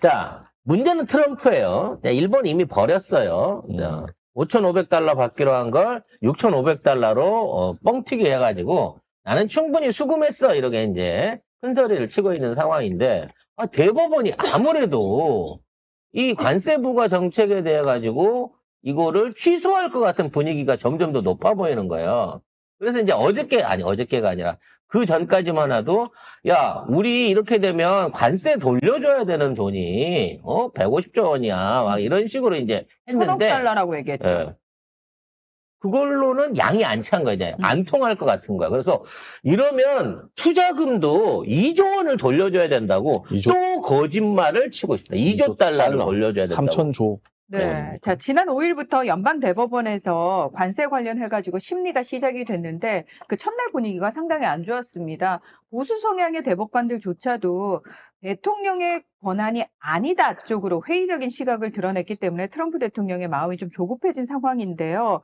자, 문제는 트럼프예요. 자, 일본 이미 버렸어요. 음. 자, 5,500달러 받기로 한 걸 6,500달러로 어, 뻥튀기 해가지고 나는 충분히 수금했어 이렇게 이제 큰 소리를 치고 있는 상황인데 아, 대법원이 아무래도 이 관세 부과 정책에 대해 가지고 이거를 취소할 것 같은 분위기가 점점 더 높아 보이는 거예요. 그래서 이제 어저께 아니 어저께가 아니라 그 전까지만 해도 야 우리 이렇게 되면 관세 돌려줘야 되는 돈이 어 150조 원이야 막 이런 식으로 이제 했는데 달러라고 얘기했죠. 예. 그걸로는 양이 안 찬 거야, 이제. 안 통할 것 같은 거야. 그래서 이러면 투자금도 2조 원을 돌려줘야 된다고 2조. 또 거짓말을 치고 있다. 2조, 2조 달러를 달러. 돌려줘야 된다고. 3천조. 네. 네. 자, 지난 5일부터 연방대법원에서 관세 관련해가지고 심리가 시작이 됐는데 그 첫날 분위기가 상당히 안 좋았습니다. 보수 성향의 대법관들조차도 대통령의 권한이 아니다 쪽으로 회의적인 시각을 드러냈기 때문에 트럼프 대통령의 마음이 좀 조급해진 상황인데요.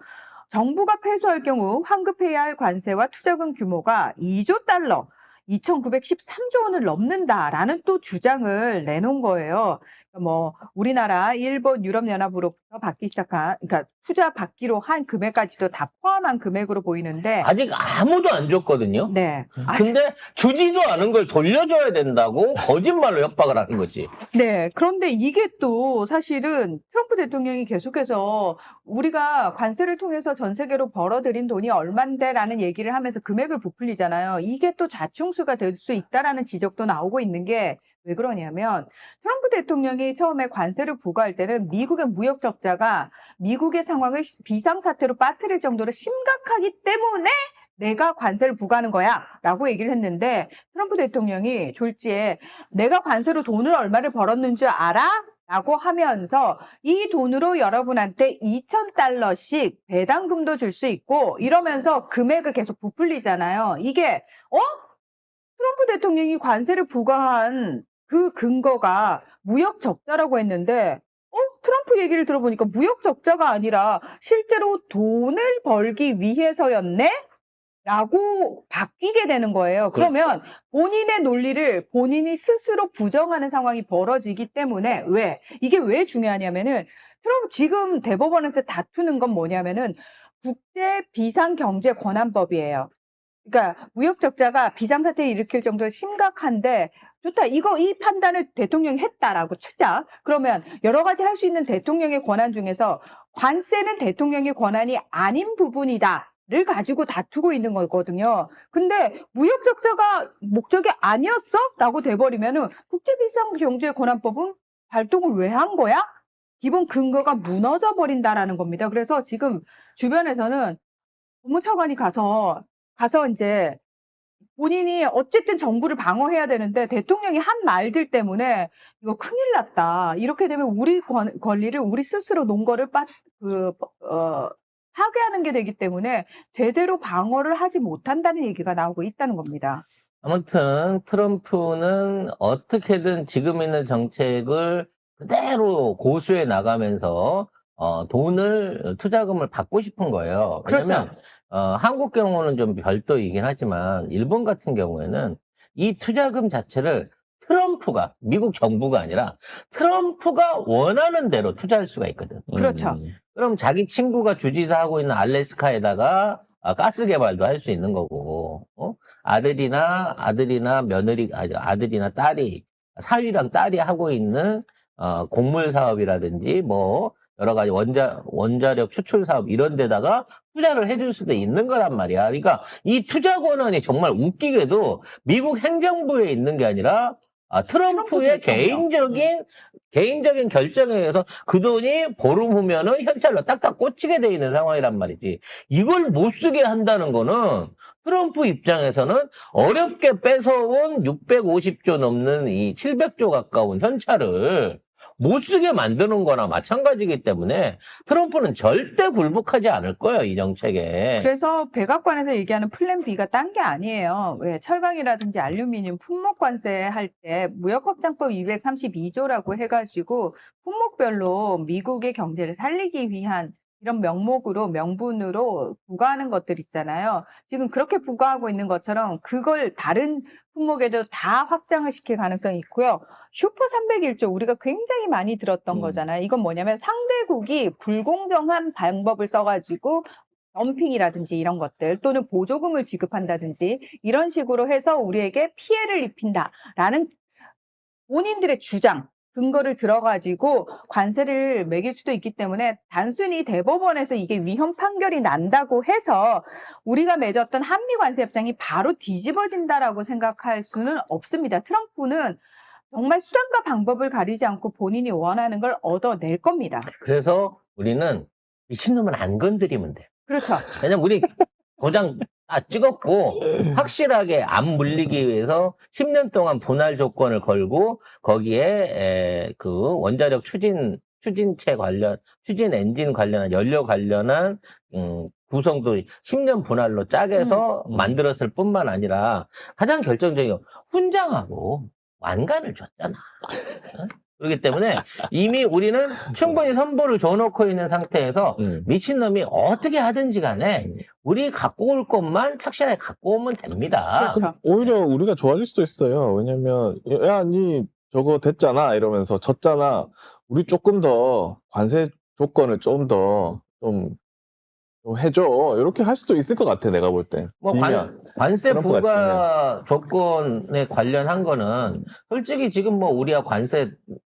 정부가 패소할 경우 환급해야 할 관세와 투자금 규모가 2조 달러, 2,913조 원을 넘는다라는 또 주장을 내놓은 거예요. 뭐 우리나라, 일본, 유럽연합으로부터 받기 시작한 그러니까 투자 받기로 한 금액까지도 다 포함한 금액으로 보이는데 아직 아무도 안 줬거든요. 네. 아, 근데 주지도 않은 걸 돌려줘야 된다고 거짓말로 협박을 하는 거지. 네. 그런데 이게 또 사실은 트럼프 대통령이 계속해서 우리가 관세를 통해서 전 세계로 벌어들인 돈이 얼만데라는 얘기를 하면서 금액을 부풀리잖아요. 이게 또 자충 수가 될 수 있다라는 지적도 나오고 있는 게 왜 그러냐면 트럼프 대통령이 처음에 관세를 부과할 때는 미국의 무역 적자가 미국의 상황을 시- 비상사태로 빠뜨릴 정도로 심각하기 때문에 내가 관세를 부과하는 거야 라고 얘기를 했는데 트럼프 대통령이 졸지에 내가 관세로 돈을 얼마를 벌었는 줄 알아? 라고 하면서 이 돈으로 여러분한테 2,000달러씩 배당금도 줄 수 있고 이러면서 금액을 계속 부풀리잖아요. 이게 어? 트럼프 대통령이 관세를 부과한 그 근거가 무역 적자라고 했는데 어? 트럼프 얘기를 들어보니까 무역 적자가 아니라 실제로 돈을 벌기 위해서였네? 라고 바뀌게 되는 거예요. 그러면 본인의 논리를 본인이 스스로 부정하는 상황이 벌어지기 때문에 왜? 이게 왜 중요하냐면은 트럼프 지금 대법원에서 다투는 건 뭐냐면은 국제 비상 경제 권한법이에요. 그러니까 무역 적자가 비상사태를 일으킬 정도로 심각한데 좋다. 이거 이 판단을 대통령이 했다라고 치자. 그러면 여러 가지 할 수 있는 대통령의 권한 중에서 관세는 대통령의 권한이 아닌 부분이다. 를 가지고 다투고 있는 거거든요. 근데 무역 적자가 목적이 아니었어? 라고 돼버리면은 국제비상경제권한법은 발동을 왜 한 거야? 기본 근거가 무너져 버린다라는 겁니다. 그래서 지금 주변에서는 법무차관이 가서 가서 이제 본인이 어쨌든 정부를 방어해야 되는데 대통령이 한 말들 때문에 이거 큰일 났다. 이렇게 되면 우리 권, 권리를 우리 스스로 논 거를 빠, 그, 어, 파괴하는 게 되기 때문에 제대로 방어를 하지 못한다는 얘기가 나오고 있다는 겁니다. 아무튼 트럼프는 어떻게든 지금 있는 정책을 그대로 고수해 나가면서 어, 돈을 투자금을 받고 싶은 거예요. 왜냐면 그렇죠. 어, 한국 경우는 좀 별도이긴 하지만 일본 같은 경우에는 이 투자금 자체를 트럼프가 미국 정부가 아니라 트럼프가 원하는 대로 투자할 수가 있거든. 그렇죠. 음. 그럼 자기 친구가 주지사 하고 있는 알래스카에다가 아, 가스 개발도 할 수 있는 거고, 어? 아들이나 아들이나 며느리, 아니, 아들이나 딸이 사위랑 딸이 하고 있는 어, 곡물 사업이라든지 뭐 여러 가지 원자 원자력 추출 사업 이런 데다가 투자를 해줄 수도 있는 거란 말이야. 그러니까 이 투자 권한이 정말 웃기게도 미국 행정부에 있는 게 아니라 아, 트럼프의. 개인적인 개인적인 결정에 의해서 그 돈이 보름 후면은 현찰로 딱딱 꽂히게 돼 있는 상황이란 말이지. 이걸 못 쓰게 한다는 거는 트럼프 입장에서는 어렵게 뺏어온 650조 넘는 이 700조 가까운 현찰을 못 쓰게 만드는 거나 마찬가지이기 때문에 트럼프는 절대 굴복하지 않을 거예요, 이 정책에. 그래서 백악관에서 얘기하는 플랜 B가 딴 게 아니에요. 왜 철강이라든지 알루미늄 품목 관세 할 때 무역협정법 232조라고 해 가지고 품목별로 미국의 경제를 살리기 위한 이런 명목으로 명분으로 부과하는 것들 있잖아요. 지금 그렇게 부과하고 있는 것처럼 그걸 다른 품목에도 다 확장을 시킬 가능성이 있고요. 슈퍼 301조 우리가 굉장히 많이 들었던 음. 거잖아요. 이건 뭐냐면 상대국이 불공정한 방법을 써가지고 덤핑이라든지 이런 것들 또는 보조금을 지급한다든지 이런 식으로 해서 우리에게 피해를 입힌다라는 본인들의 주장 근거를 들어가지고 관세를 매길 수도 있기 때문에 단순히 대법원에서 이게 위헌 판결이 난다고 해서 우리가 맺었던 한미 관세 협정이 바로 뒤집어진다라고 생각할 수는 없습니다. 트럼프는 정말 수단과 방법을 가리지 않고 본인이 원하는 걸 얻어낼 겁니다. 그래서 우리는 미친놈은 안 건드리면 돼. 그렇죠. 왜냐면 우리 도장 다 찍었고 확실하게 안 물리기 위해서 10년 동안 분할 조건을 걸고 거기에 에, 그 원자력 추진 추진체 관련 추진 엔진 관련한 연료 관련한 음, 구성도 10년 분할로 짜게서 음. 만들었을 뿐만 아니라 가장 결정적인 건 훈장하고 완간을 줬잖아. 어? 그렇기 때문에 이미 우리는 충분히 선보를 줘놓고 있는 상태에서 음. 미친놈이 어떻게 하든지 간에 우리 갖고 올 것만 착실하게 갖고 오면 됩니다. 그렇죠. 오히려 우리가 좋아질 수도 있어요. 왜냐면 야, 니 저거 됐잖아 이러면서 졌잖아. 우리 조금 더 관세 조건을 좀 더 좀 해줘. 이렇게 할 수도 있을 것 같아 내가 볼 때. 뭐. 관, 관세 부과 조건에 관련한 거는 솔직히 지금 뭐 우리가 관세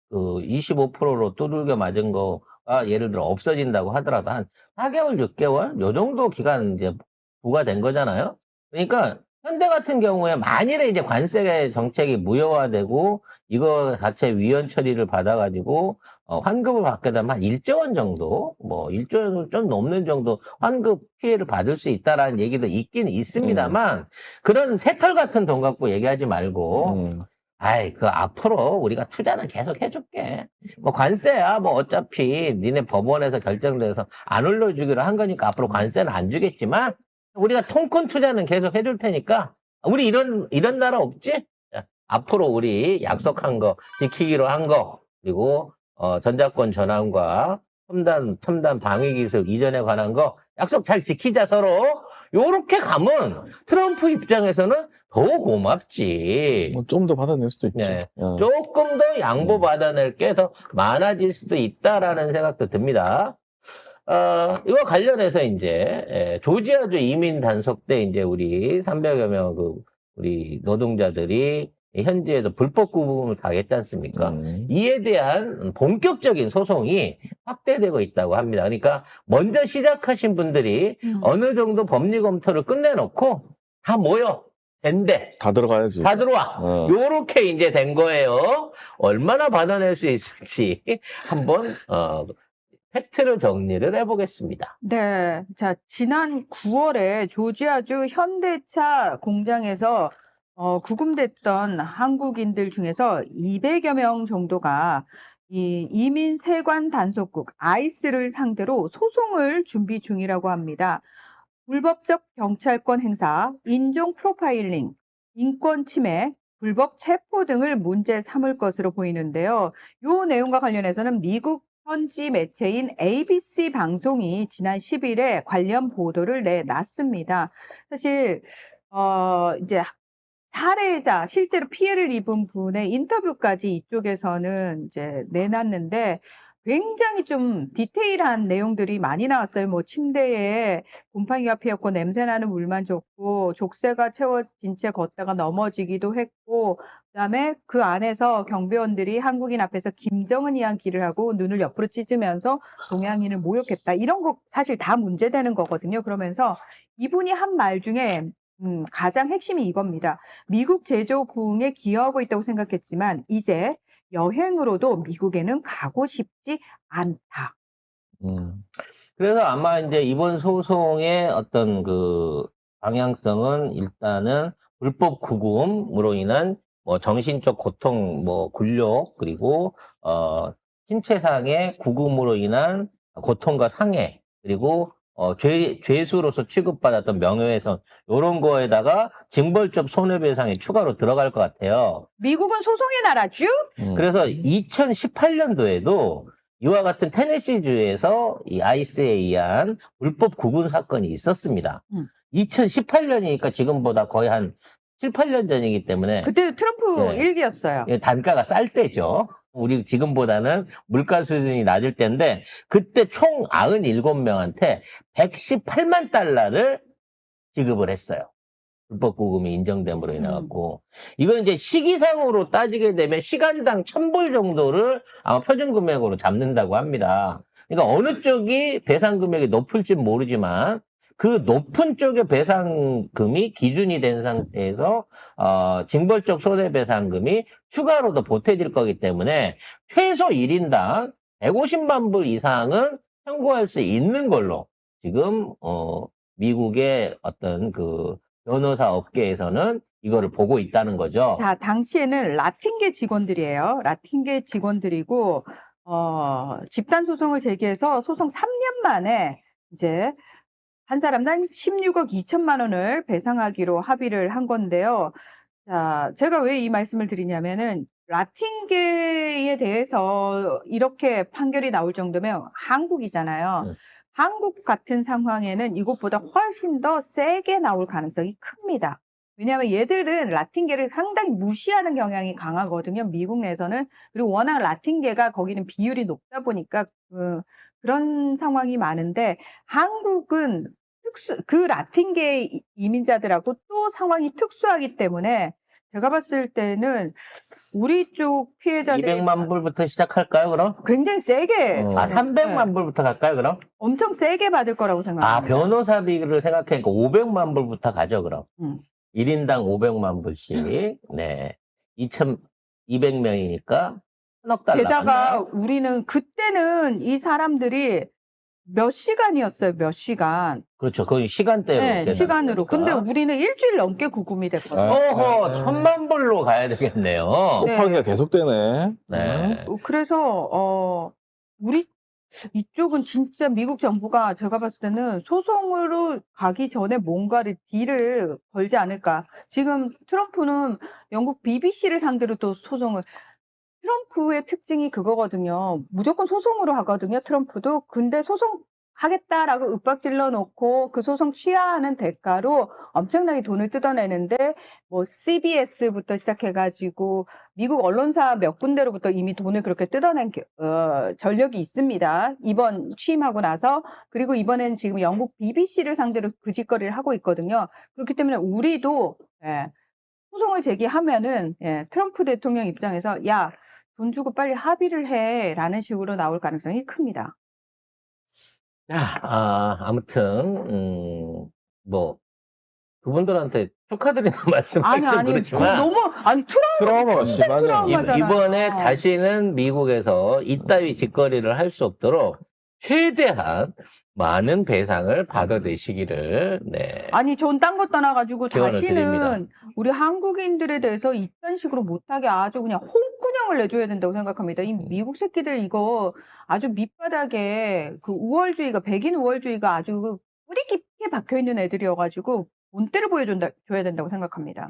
그 25%로 두들겨 맞은 거가 예를 들어 없어진다고 하더라도 한 4개월, 6개월 요 정도 기간 이제 부과된 거잖아요. 그러니까 현대 같은 경우에 만일에 이제 관세 정책이 무효화되고 이거 자체 위헌 처리를 받아가지고 어, 환급을 받게 되면 한 1조 원 정도, 뭐 1조 원 좀 넘는 정도 환급 피해를 받을 수 있다라는 얘기도 있긴 있습니다만 그런 새털 같은 돈 갖고 얘기하지 말고 음. 아이, 그 앞으로 우리가 투자는 계속 해줄게. 뭐 관세야, 뭐 어차피 니네 법원에서 결정돼서 안 올려주기로 한 거니까 앞으로 관세는 안 주겠지만 우리가 통큰 투자는 계속 해줄 테니까 우리 이런 이런 나라 없지? 자, 앞으로 우리 약속한 거 지키기로 한 거 그리고 어, 전자권 전환과 첨단 첨단 방위 기술 이전에 관한 거 약속 잘 지키자 서로. 요렇게 가면 트럼프 입장에서는 더 고맙지. 뭐 좀 더 받아낼 수도 있지. 네. 어. 조금 더 양보 받아낼 게 더 많아질 수도 있다라는 생각도 듭니다. 어, 이와 관련해서 이제, 에, 조지아주 이민 단속 때 이제 우리 300여 명 그, 우리 노동자들이 현지에서 불법 구금을 당했지 않습니까? 음. 이에 대한 본격적인 소송이 확대되고 있다고 합니다. 그러니까 먼저 시작하신 분들이 음. 어느 정도 법리 검토를 끝내놓고 다 모여. 된대. 다 들어가야지. 다 들어와. 어. 요렇게 이제 된 거예요. 얼마나 받아낼 수 있을지 한번 어, 팩트를 정리를 해보겠습니다. 네. 자, 지난 9월에 조지아주 현대차 공장에서 어, 구금됐던 한국인들 중에서 200여 명 정도가 이 이민 세관 단속국 아이스를 상대로 소송을 준비 중이라고 합니다. 불법적 경찰권 행사, 인종 프로파일링, 인권 침해, 불법 체포 등을 문제 삼을 것으로 보이는데요. 요 내용과 관련해서는 미국 현지 매체인 ABC 방송이 지난 10일에 관련 보도를 내놨습니다. 사실 어 이제 사례자 실제로 피해를 입은 분의 인터뷰까지 이쪽에서는 이제 내놨는데 굉장히 좀 디테일한 내용들이 많이 나왔어요. 뭐 침대에 곰팡이가 피었고 냄새나는 물만 줬고 족쇄가 채워진 채 걷다가 넘어지기도 했고 그다음에 그 안에서 경비원들이 한국인 앞에서 김정은 이야기를 하고 눈을 옆으로 찢으면서 동양인을 모욕했다. 이런 거 사실 다 문제되는 거거든요. 그러면서 이분이 한 말 중에 음, 가장 핵심이 이겁니다. 미국 제조 부흥에 기여하고 있다고 생각했지만 이제 여행으로도 미국에는 가고 싶지 않다. 음. 그래서 아마 이제 이번 소송의 어떤 그 방향성은 일단은 불법 구금으로 인한 뭐 정신적 고통, 뭐 굴욕 그리고 어 신체상의 구금으로 인한 고통과 상해 그리고 어, 죄, 죄수로서 취급받았던 명예훼손, 요런 거에다가 징벌적 손해배상이 추가로 들어갈 것 같아요. 미국은 소송의 나라죠? 음. 그래서 2018년도에도 이와 같은 테네시주에서 이 아이스에 의한 불법 구군 사건이 있었습니다. 음. 2018년이니까 지금보다 거의 한 7, 8년 전이기 때문에 그때 트럼프 네. 일기였어요. 예, 단가가 쌀 때죠. 우리 지금보다는 물가 수준이 낮을 때인데 그때 총 97명한테 118만 달러를 지급을 했어요. 불법 구금이 인정됨으로 인해 갖고 이건 이제 시기상으로 따지게 되면 시간당 1000불 정도를 아마 표준 금액으로 잡는다고 합니다. 그러니까 어느 쪽이 배상 금액이 높을지 모르지만 그 높은 쪽의 배상금이 기준이 된 상태에서 어, 징벌적 손해배상금이 추가로도 보태질 거기 때문에 최소 1인당 150만 불 이상은 청구할 수 있는 걸로 지금 어, 미국의 어떤 그 변호사 업계에서는 이거를 보고 있다는 거죠. 자, 당시에는 라틴계 직원들이에요. 라틴계 직원들이고, 어, 집단 소송을 제기해서 소송 3년 만에 이제 한 사람당 16억 2천만 원을 배상하기로 합의를 한 건데요. 자, 제가 왜 이 말씀을 드리냐면은 라틴계에 대해서 이렇게 판결이 나올 정도면 한국이잖아요. 네. 한국 같은 상황에는 이것보다 훨씬 더 세게 나올 가능성이 큽니다. 왜냐하면 얘들은 라틴계를 상당히 무시하는 경향이 강하거든요. 미국 내에서는. 그리고 워낙 라틴계가 거기는 비율이 높다 보니까 그, 그런 상황이 많은데 한국은 특수, 그 라틴계 이- 이민자들하고 또 상황이 특수하기 때문에 제가 봤을 때는 우리 쪽 피해자들이 200만 불부터 시작할까요, 그럼? 굉장히 세게 어. 아, 네, 300만 불부터 갈까요, 그럼? 엄청 세게 받을 거라고 생각합니다. 아, 변호사비를 생각하니까 500만 불부터 가죠, 그럼. 음. 1인당 500만 불씩. 네. 2,200명이니까 1억 달러. 게다가? 우리는 그때는 이 사람들이 몇 시간이었어요, 몇 시간. 그렇죠. 거의 시간대로. 네, 시간으로. 근데. 우리는 일주일 넘게 구금이 됐거든요. 아. 어허, 네. 천만 불로 가야 되겠네요. 네. 곱하기가 계속되네. 네. 어, 그래서 어 우리 이쪽은 진짜 미국 정부가 제가 봤을 때는 소송으로 가기 전에 뭔가를 딜을 걸지 않을까. 지금 트럼프는 영국 BBC를 상대로 또 소송을 트럼프의 특징이 그거거든요. 무조건 소송으로 하거든요. 트럼프도. 근데 소송 하겠다라고 윽박질러 놓고 그 소송 취하하는 대가로 엄청나게 돈을 뜯어내는데 뭐 CBS부터 시작해가지고 미국 언론사 몇 군데로부터 이미 돈을 그렇게 뜯어낸 게- 어, 전력이 있습니다. 이번 취임하고 나서 그리고 이번엔 지금 영국 BBC를 상대로 그 짓거리를 하고 있거든요. 그렇기 때문에 우리도 예, 소송을 제기하면은 예, 트럼프 대통령 입장에서 야 돈 주고 빨리 합의를 해라는 식으로 나올 가능성이 큽니다. 자, 아, 아무튼, 음, 뭐, 그분들한테 축하드리는 말씀 아니 좀 아니 그 그렇지만. 너무 아니 트라우마가 심하네요. 트라우마. 이- 맞아요. 이번에 다시는 미국에서 이따위 짓거리를 할 수 없도록 최대한 많은 배상을 받아내시기를 네. 아니, 전딴거 떠나가지고 기원을 다시는 드립니다. 우리 한국인들에 대해서 이딴 식으로 못하게 아주 그냥 홍군형을 내줘야 된다고 생각합니다. 이 미국 새끼들 이거 아주 밑바닥에 그 우월주의가, 백인 우월주의가 아주 그 뿌리 깊게 박혀 있는 애들이어가지고 본때를 보여준다, 줘야 된다고 생각합니다.